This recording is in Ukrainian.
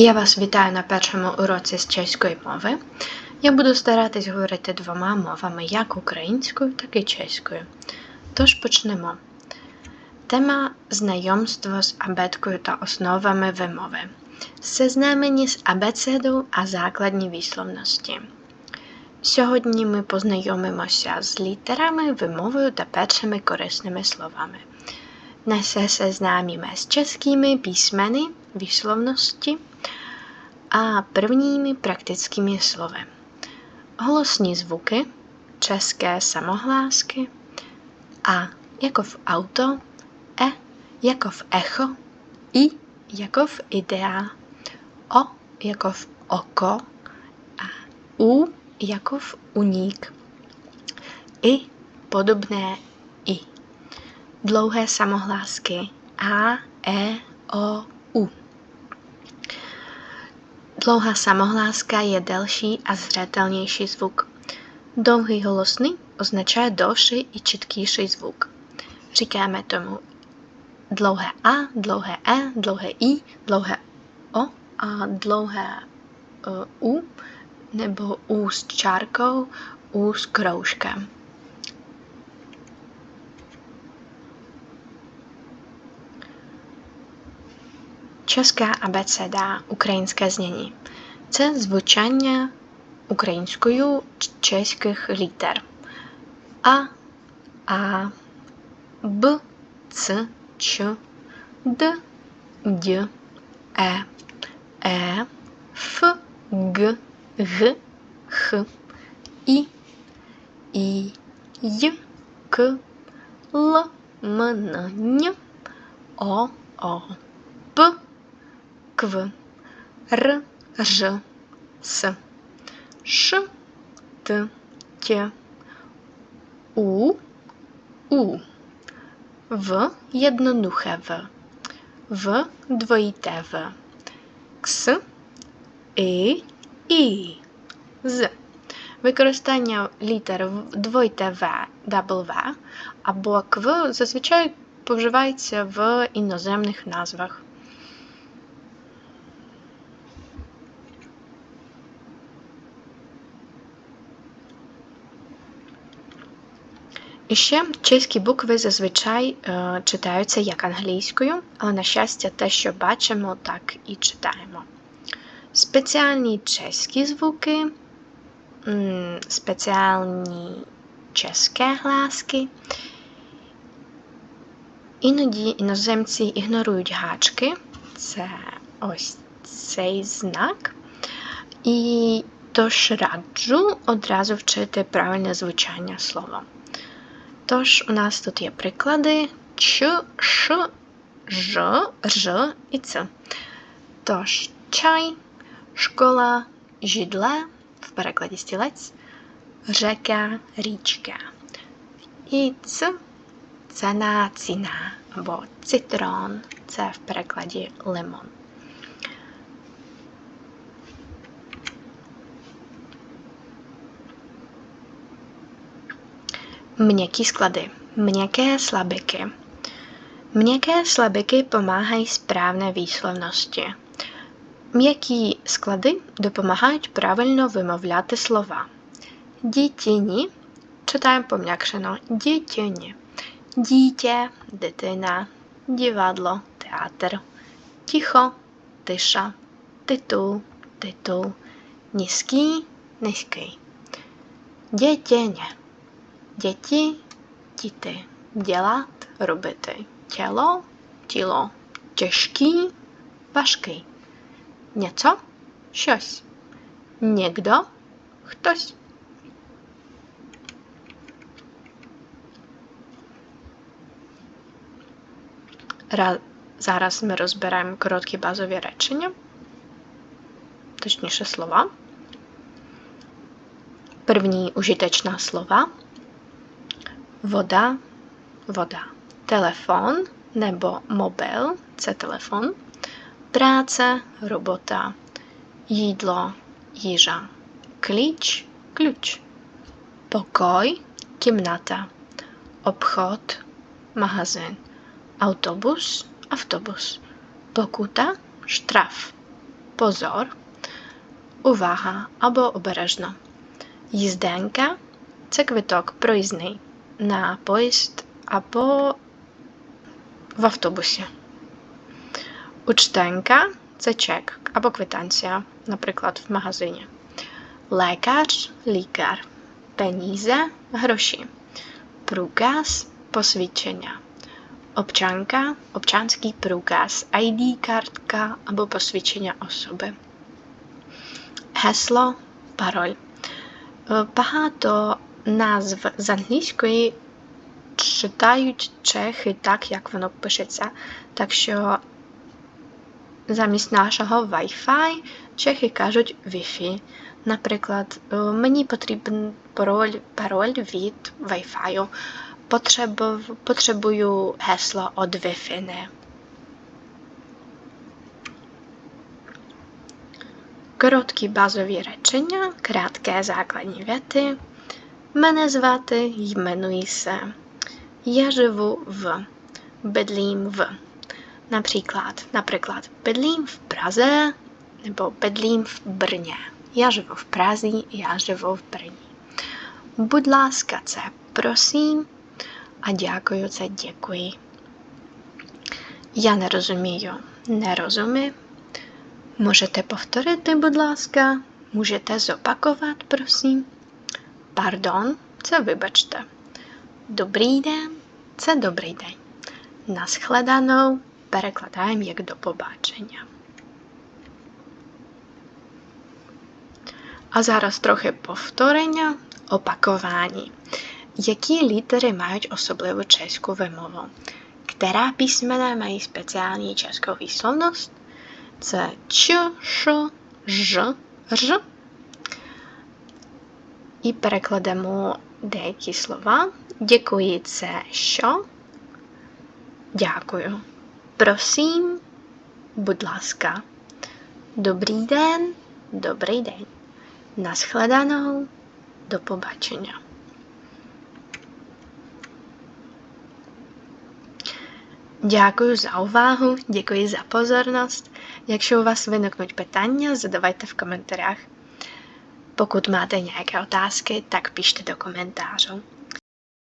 Я вас вітаю на першому уроці з чеської мови. Я буду старатись говорити двома мовами, як українською, так і чеською. Тож почнемо. Тема знайомство з абеткою та основами вимови. Сезнаменні з абецедою а základní výslovності. Сьогодні ми познайомимося з літерами, вимовою та першими корисними словами. Dnes se seznámíme s českými písmeny výslovnosti a prvními praktickými slovy. Holosní zvuky, české samohlásky a jako v auto, e jako v echo, i jako v idea, o jako v oko a u jako v uník. I podobné i. Dlouhé samohlásky a, e, o, u. Dlouhá samohláska je delší a zřetelnější zvuk. Dlouhý holosný označuje delší i čitkýší zvuk. Říkáme tomu dlouhé A, dlouhé E, dlouhé I, dlouhé O a dlouhé uh, U nebo U s čárkou, U s kroužkem. Česká abeceda, українське зняні. Це звучання українською чеських літер. А, А, Б, Ц, Ч, Д, Д, Е, Е, Ф, Г, Г, Х, І, І, Й, К, Л, М, Н, Н, О, О, Кв, Р, Ж, С, Ш, Т, Т, У, У, В jednoduché V, V dvojité V, Кс, І, І, З. Використання літер в- двойте В, W або КВ зазвичай вживається в іноземних назвах. І ще чеські букви зазвичай е, читаються як англійською, але, на щастя, те, що бачимо, так і читаємо. Спеціальні чеські звуки, спеціальні чеське гласки. Іноді іноземці ігнорують гачки, це ось цей знак. І тож раджу одразу вчити правильне звучання слова. Тож у нас тут є приклади Ч, Ш, Ж, Ж і Ц. Тож чай, школа, жідле, в перекладі стілець, река, річка. І Ц цена, ціна або цитрон це в перекладі лимон. Měkký sklady. Měkké slabiky. Měkké slabiky pomáhají správné výslovnosti. М'які склади допомагають правильно вимовляти слова. Дітіні читаємо пом'якшено дітюні. Дітя, дитина, дівадло, театр. Тихо, тиша, титул, титул. Низький, низький. Дєтєнє. Děti, діти, dělat, робити. Тіло, тіло. Těžký, важкий. Něco, щось. Někdo, хтось. Ра- Зараз ми розберемо короткі базові речення, точніше слова. První užitečná slova вода, вода. Телефон nebo mobil це телефон. Práce, робота. Їдло, їжа. Кліч, ключ. Покой, кімната. Обход, магазин. Автобус, автобус. Покута, штраф. pozor, увага або обережно. Їзденка це квиток проїзний на поїзд або в автобусі. Учтенка це чек або квитанція, наприклад, в магазині. Лекар лікар. Пенізе гроші. Пруказ посвідчення. Občanka, občanský průkaz, ID картка або посвідчення особи. Гесло, пароль. Е, Багато назв з англійської читають чехи так, як воно пишеться. Так що замість нашого Wi-Fi чехи кажуть Wi-Fi. Наприклад, е, мені потрібен пароль, пароль від Wi-Fi. Potrzebuję heslo od Wi-Fi. Короткі базові речення, кратке základní věty. Мене звати, jmenuji se. Я живу в. Бедлім в. Наприклад, наприклад, бедлім в Празе nebo бедлім в Брně. Я живу в Празі, я живу в Брні. Будь ласка, це просím, а дякую це дякую. Я не розумію, не розумію. Можете повторити, будь ласка, можете зопакувати, просím. Пардон, це вибачте. Добрий день це добрий день. Наскладаnou перекладаємо як до побачення. А зараз трохи повторення, опакування. Які літери мають особливу чеську вимову? Která písmena mají speciální českou výslovnost? Це Ч, Ш, Ж, Ж. І перекладемо деякі слова. Дякую, це що? Дякую. Просím, будь ласка. Добрий день, добрий день. Наскладаного, до побачення. Дякую за увагу, дякую за позорність. Якщо у вас виникнуть питання, задавайте в коментарях. Pokud máte nějaké otázky, tak pište do komentářů.